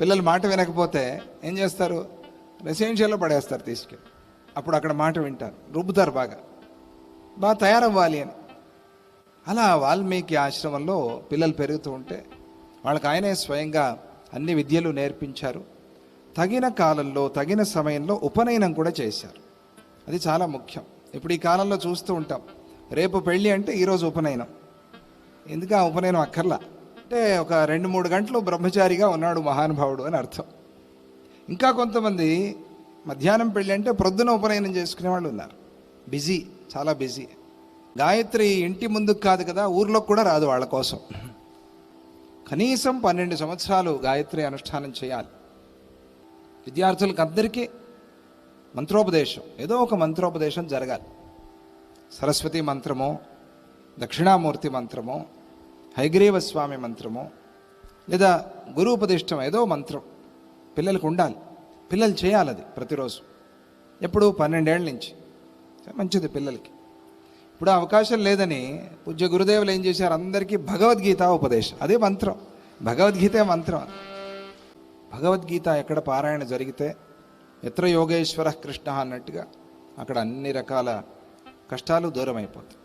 పిల్లలు మాట వినకపోతే ఏం చేస్తారు? రెసిడెన్షియల్లో పడేస్తారు తీసుకెళ్ళి అప్పుడు అక్కడ మాట వింటారు. రుబ్బుతారు బాగా. బాగా తయారవ్వాలి అని. అలా వాల్మీకి ఆశ్రమంలో పిల్లలు పెరుగుతూ ఉంటే వాళ్ళకి ఆయనే స్వయంగా అన్ని విద్యలు నేర్పించారు. తగిన కాలంలో తగిన సమయంలో ఉపనయనం కూడా చేశారు. అది చాలా ముఖ్యం. ఇప్పుడు ఈ కాలంలో చూస్తూ ఉంటాం. రేపు పెళ్ళి అంటే ఈరోజు ఉపనయనం. ఎందుకు ఆ ఉపనయనం అక్కర్లా? అంటే ఒక రెండు మూడు గంటలు బ్రహ్మచారిగా ఉన్నాడు మహానుభావుడు అని అర్థం. ఇంకా కొంతమంది మధ్యాహ్నం పెళ్ళి అంటే ప్రొద్దున ఉపనయనం చేసుకునే వాళ్ళు ఉన్నారు. బిజీ చాలా బిజీ. గాయత్రి ఇంటి ముందుకు కాదు కదా ఊర్లోకి కూడా రాదు వాళ్ళ కోసం. కనీసం పన్నెండు సంవత్సరాలు గాయత్రి అనుష్ఠానం చేయాలి. విద్యార్థులకు అందరికీ మంత్రోపదేశం ఏదో ఒక మంత్రోపదేశం జరగాలి. సరస్వతి మంత్రమో దక్షిణామూర్తి మంత్రమో హైగ్రీవ స్వామి మంత్రమో లేదా గురుపదిష్టం ఏదో మంత్రం. పిల్లలకు ఉండాలి. పిల్లలు చేయాలి అది ప్రతిరోజు. ఎప్పుడు పన్నెండేళ్ళ నుంచి. మంచిది పిల్లలకి. ఇప్పుడు అవకాశం లేదని పూజ్య గురుదేవులు ఏం చేశారు? అందరికీ భగవద్గీత ఉపదేశం. అదే మంత్రం. భగవద్గీతే మంత్రం భగవద్గీత ఎక్కడ పారాయణ జరిగితే ఎత్ర యోగేశ్వర కృష్ణ అన్నట్టుగా అక్కడ అన్ని రకాల కష్టాలు దూరం అయిపోతాయి